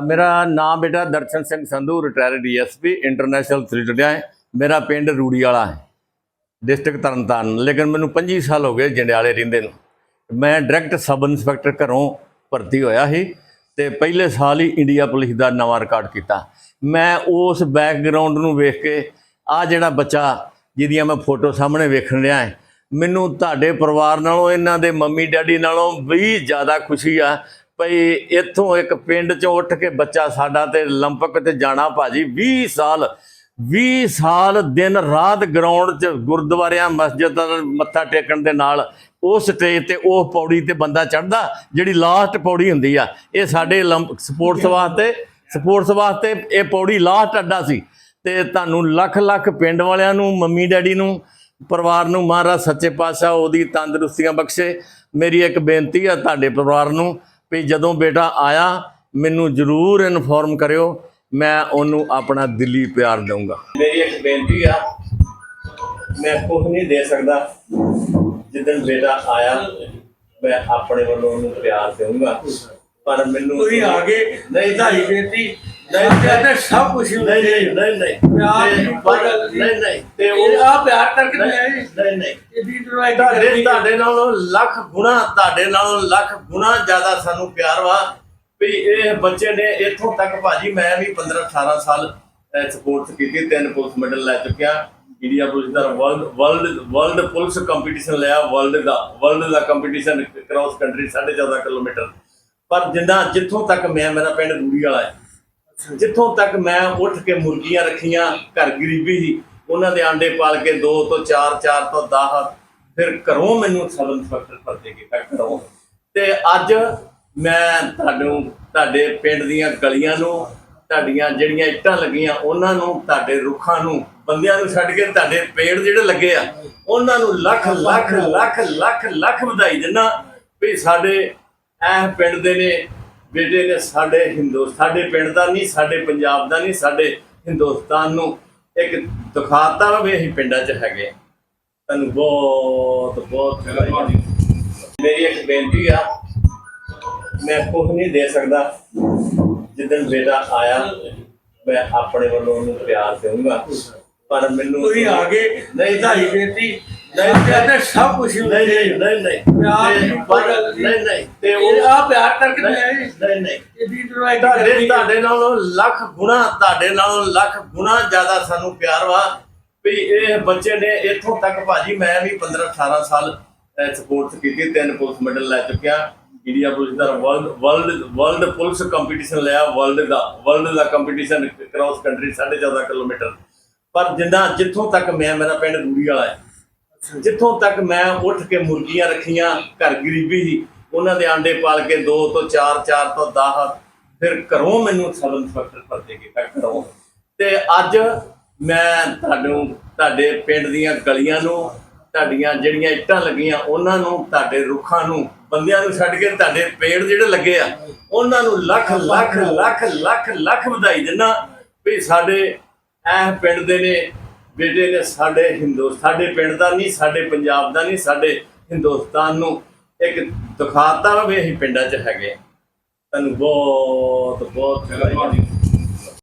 ਮੇਰਾ ਨਾਮ ਬੇਟਾ Darshan Singh Sandhu retired DSP international ਥ੍ਰਿਲਡਿਆ ਹੈ। ਮੇਰਾ ਪਿੰਡ ਰੂੜੀ ਵਾਲਾ ਹੈ ਡਿਸਟ੍ਰਿਕਟ ਤਰਨਤਾਰਨ। ਲੇਕਿਨ ਮੈਨੂੰ 25 ਸਾਲ ਹੋ ਗਏ ਜੰਡਿਆਲੇ ਰਹਿੰਦੇ ਨੂੰ। ਮੈਂ ਡਾਇਰੈਕਟ ਸਬ ਇੰਸਪੈਕਟਰ ਘਰੋਂ ਭਰਤੀ ਹੋਇਆ ਸੀ ਤੇ ਪਹਿਲੇ ਸਾਲ ਹੀ ਇੰਡੀਆ ਪੁਲਿਸ ਦਾ ਨਵਾਂ ਰਿਕਾਰਡ ਕੀਤਾ। ਮੈਂ ਉਸ ਬੈਕਗ੍ਰਾਉਂਡ ਨੂੰ ਵੇਖ ਕੇ ਆ ਜਿਹੜਾ ਬੱਚਾ ਜਿਹਦੀਆਂ ਮੈਂ ਫੋਟੋ ਸਾਹਮਣੇ ਵੇਖਣ ਰਿਹਾ ਹਾਂ, ਮੈਨੂੰ ਤੁਹਾਡੇ ਪਰਿਵਾਰ ਨਾਲੋਂ, ਇਹਨਾਂ ਦੇ ਮੰਮੀ ਡੈਡੀ ਨਾਲੋਂ ਵੀ ਜ਼ਿਆਦਾ ਖੁਸ਼ੀ ਆ। ਭਈ ਇੱਥੋਂ ਇੱਕ ਪਿੰਡ ਚੋਂ ਉੱਠ ਕੇ ਬੱਚਾ ਸਾਡਾ ਤੇ 올림픽 ਤੇ ਜਾਣਾ ਭਾਜੀ 20 ਸਾਲ 20 ਸਾਲ ਦਿਨ ਰਾਤ ਗਰਾਊਂਡ 'ਚ ਗੁਰਦੁਆਰਿਆਂ ਮਸਜਿਦਾਂ ਦਾ ਮੱਥਾ ਟੇਕਣ ਦੇ ਨਾਲ ਉਹ ਸਟੇਜ ਤੇ ਉਹ ਪੌੜੀ ਤੇ ਬੰਦਾ ਚੜਦਾ ਜਿਹੜੀ ਲਾਸਟ ਪੌੜੀ ਹੁੰਦੀ ਆ ਇਹ ਸਾਡੇ ਸਪੋਰਟਸ ਵਾਸਤੇ ਸਪੋਰਟਸ ਵਾਸਤੇ ਇਹ ਪੌੜੀ ਲਾਸਟ ਅੱਡਾ ਸੀ ਤੇ ਤੁਹਾਨੂੰ ਲੱਖ ਲੱਖ ਪਿੰਡ ਵਾਲਿਆਂ ਨੂੰ ਮੰਮੀ ਡੈਡੀ ਨੂੰ ਪਰਿਵਾਰ ਨੂੰ ਮਹਾਰਾਜ ਸੱਚੇ ਪਾਤਸ਼ਾਹ ਉਹਦੀ ਤੰਦਰੁਸਤੀਆਂ ਬਖਸ਼ੇ ਮੇਰੀ ਇੱਕ ਬੇਨਤੀ ਆ ਤੁਹਾਡੇ ਪਰਿਵਾਰ ਨੂੰ ਵੀ ਜਦੋਂ ਬੇਟਾ ਆਇਆ ਮੈਨੂੰ ਜ਼ਰੂਰ ਇਨਫੋਰਮ ਕਰਿਓ ਮੈਂ ਉਹਨੂੰ ਆਪਣਾ ਦਿੱਲੀ ਪਿਆਰ ਦਊਂਗਾ। ਮੇਰੀ ਇੱਕ ਬੇਨਤੀ ਆ ਮੈਂ ਕੁਝ ਨਹੀਂ ਦੇ ਸਕਦਾ ਜਿੱਦਣ ਬੇਟਾ ਆਇਆ ਮੈਂ ਆਪਣੇ ਵੱਲੋਂ ਉਹਨੂੰ ਪਿਆਰ ਦੇਵਾਂਗਾ ਪਰ ਮੈਨੂੰ ਤੁਸੀਂ ਆ ਗਏ ਨਹੀਂ ਬੇਟੀ ਨਹੀਂ, ਨਹੀਂ ਕਹਿੰਦੇ ਸਭ ਕੁਝ ਨਹੀਂ ਨਹੀਂ ਨਹੀਂ ਨਹੀਂ। ਪਿਆਰ ਤੇ ਦੀ ਨਹੀਂ। ਨਹੀਂ ਉਹ ਆ ਪਿਆਰ ਕਰਕੇ ਨਹੀਂ ਆਏ ਨਹੀਂ ਨਹੀਂ। ਇਹਦੀ ਦਵਾਈ ਤੁਹਾਡੇ ਤੁਹਾਡੇ ਨਾਲੋਂ ਲੱਖ ਗੁਣਾ ਤੁਹਾਡੇ ਨਾਲੋਂ ਲੱਖ ਗੁਣਾ ਜ਼ਿਆਦਾ ਸਾਨੂੰ ਪਿਆਰ ਵਾ। ਵੀ ਇਹ ਬੱਚੇ ਨੇ ਇੱਥੋਂ ਤੱਕ ਭਾਜੀ ਮੈਂ ਵੀ 15 18 ਸਾਲ ਸਪੋਰਟਸ ਕੀਤੀ ਤਿੰਨ ਪੁਲਿਸ ਮੈਡਲ ਲੈ ਚੁੱਕਿਆ। ਇੰਡੀਆ ਪੁਲਿਸ ਦਾ world world world police competition ਲਿਆ ਵਰਲਡ ਦਾ ਵਰਲਡ ਦਾ ਕੰਪੀਟੀਸ਼ਨ ਕ੍ਰਾਸ ਕੰਟਰੀ 14.5 ਕਿਲੋਮੀਟਰ। ਪਰ ਜਿੰਨਾ ਜਿੱਥੋਂ ਤੱਕ ਮੈਂ ਮੇਰਾ ਪਿੰਡ ਰੂੜੀ ਵਾਲਾ ਹੈ। ਜਿੱਥੋਂ ਤੱਕ ਮੈਂ ਉੱਠ ਕੇ ਮੁਰਗੀਆਂ ਰੱਖੀਆਂ, ਘਰ ਗਰੀਬੀ ਸੀ, ਉਹਨਾਂ ਦੇ ਆਂਡੇ ਪਾਲ ਕੇ 2 ਤੋਂ 4 4 ਤੋਂ 10 ਫਿਰ ਘਰੋਂ ਮੈਨੂੰ ਸਬ ਇੰਸਪੈਕਟਰ ਭਰਤੀ ਕੀਤਾ ਘਰੋਂ ਤੇ ਅੱਜ ਮੈਂ ਤੁਹਾਨੂੰ ਤੁਹਾਡੇ ਪਿੰਡ ਦੀਆਂ ਗਲੀਆਂ ਨੂੰ, ਤੁਹਾਡੀਆਂ ਜਿਹੜੀਆਂ ਇੱਟਾਂ ਲੱਗੀਆਂ, ਉਹਨਾਂ ਨੂੰ, ਤੁਹਾਡੇ ਰੁੱਖਾਂ ਨੂੰ, ਬੰਦਿਆਂ ਨੂੰ ਛੱਡ ਕੇ ਤੁਹਾਡੇ ਪੇੜ ਜਿਹੜੇ ਲੱਗੇ ਆ, ਉਹਨਾਂ ਨੂੰ ਲੱਖ ਲੱਖ ਲੱਖ ਲੱਖ ਲੱਖ ਵਧਾਈ ਦਿੰਦਾ ਵੀ ਸਾਡੇ ਇਹ ਪਿੰਡ ਦੇ ਨੇ ਬੇਟੇ ਨੇ ਸਾਡੇ ਹਿੰਦੂ ਸਾਡੇ ਪਿੰਡ ਦਾ ਨਹੀਂ ਸਾਡੇ ਪੰਜਾਬ ਦਾ ਨਹੀਂ ਸਾਡੇ ਹਿੰਦੁਸਤਾਨ ਨੂੰ ਇੱਕ ਦਿਖਾਤਾ ਵਾ ਅਸੀਂ ਪਿੰਡਾਂ 'ਚ ਹੈਗੇ। ਤੁਹਾਨੂੰ ਬਹੁਤ ਬਹੁਤ। ਮੇਰੀ ਇੱਕ ਬੇਨਤੀ ਆ ਮੈਂ ਕੁਝ ਨਹੀਂ ਦੇ ਸਕਦਾ। ਜਿੱਦਣ ਬੇਟਾ ਆਇਆ ਮੈਂ ਆਪਣੇ ਵੱਲੋਂ ਉਹਨੂੰ ਪਿਆਰ ਦੇਵਾਂਗਾ ਪਰ ਮੈਨੂੰ ਤੁਸੀਂ ਆ ਗਏ ਨਹੀਂ ਬੇਟੀ ਨਹੀਂ, ਨਹੀਂ ਕਹਿੰਦੇ ਸਭ ਕੁਝ ਨਹੀਂ ਨਹੀਂ ਨਹੀਂ ਨਹੀਂ। ਪਿਆਰ ਦੀ ਨਹੀਂ। ਨਹੀਂ ਤੇ ਉਹ ਆ ਪਿਆਰ ਕਰਕੇ ਨਹੀਂ ਨਹੀਂ ਨਹੀਂ। ਇਹਦੀ ਤੁਹਾਡੇ ਤੁਹਾਡੇ ਨਾਲੋਂ ਲੱਖ ਗੁਣਾ ਤੁਹਾਡੇ ਨਾਲੋਂ ਲੱਖ ਗੁਣਾ ਜ਼ਿਆਦਾ ਸਾਨੂੰ ਪਿਆਰ ਵਾ। ਵੀ ਇਹ ਬੱਚੇ ਨੇ ਇੱਥੋਂ ਤੱਕ ਭਾਜੀ ਮੈਂ ਵੀ 15 18 ਸਾਲ ਸਪੋਰਟਸ ਕੀਤੀ ਤਿੰਨ ਪੁਲਿਸ ਮੈਡਲ ਲੈ ਚੁੱਕਿਆ। ਇੰਡੀਆ ਪੁਲਿਸ ਦਾ world world world police competition ਲਿਆ ਵਰਲਡ ਦਾ ਵਰਲਡ ਦਾ ਕੰਪੀਟੀਸ਼ਨ ਕ੍ਰਾਸ ਕੰਟਰੀ 14.5 ਕਿਲੋਮੀਟਰ। ਪਰ ਜਿੰਨਾ ਜਿੱਥੋਂ ਤੱਕ ਮੈਂ ਮੇਰਾ ਪਿੰਡ ਰੂੜੀ ਵਾਲਾ ਹੈ। ਜਿੱਥੋਂ ਤੱਕ ਮੈਂ ਉੱਠ ਕੇ ਮੁਰਗੀਆਂ ਰੱਖੀਆਂ, ਘਰ ਗਰੀਬੀ ਸੀ, ਉਹਨਾਂ ਦੇ ਆਂਡੇ ਪਾਲ ਕੇ 2 ਤੋਂ 4 4 ਤੋਂ 10 ਫਿਰ ਘਰੋਂ ਮੈਨੂੰ ਸਬ ਇੰਸਪੈਕਟਰ ਭਰਤੀ ਕੀਤਾ ਘਰੋਂ। ਤੇ ਅੱਜ ਮੈਂ ਤੁਹਾਨੂੰ, ਤੁਹਾਡੇ ਪਿੰਡ ਦੀਆਂ ਗਲੀਆਂ ਨੂੰ, ਤੁਹਾਡੀਆਂ ਜਿਹੜੀਆਂ ਇੱਟਾਂ ਲੱਗੀਆਂ, ਉਹਨਾਂ ਨੂੰ, ਤੁਹਾਡੇ ਰੁੱਖਾਂ ਨੂੰ, ਬੰਦਿਆਂ ਨੂੰ ਛੱਡ ਕੇ ਤੁਹਾਡੇ ਪੇੜ ਜਿਹੜੇ ਲੱਗੇ ਆ, ਉਹਨਾਂ ਨੂੰ ਲੱਖ ਲੱਖ ਲੱਖ ਲੱਖ ਲੱਖ ਵਧਾਈ ਦਿੰਦਾ ਵੀ ਸਾਡੇ ਇਹ ਪਿੰਡ ਦੇ ਨੇ ਬੇਟੇ ਨੇ ਸਾਡੇ ਹਿੰਦੂ ਸਾਡੇ ਪਿੰਡ ਦਾ ਨਹੀਂ, ਸਾਡੇ ਪੰਜਾਬ ਦਾ ਨਹੀਂ, ਸਾਡੇ ਹਿੰਦੁਸਤਾਨ ਨੂੰ ਇੱਕ ਦਿਖਾਤਾ ਵੀ ਅਸੀਂ ਪਿੰਡਾਂ 'ਚ ਹੈਗੇ ਹਾਂ। ਤੁਹਾਨੂੰ ਬਹੁਤ ਬਹੁਤ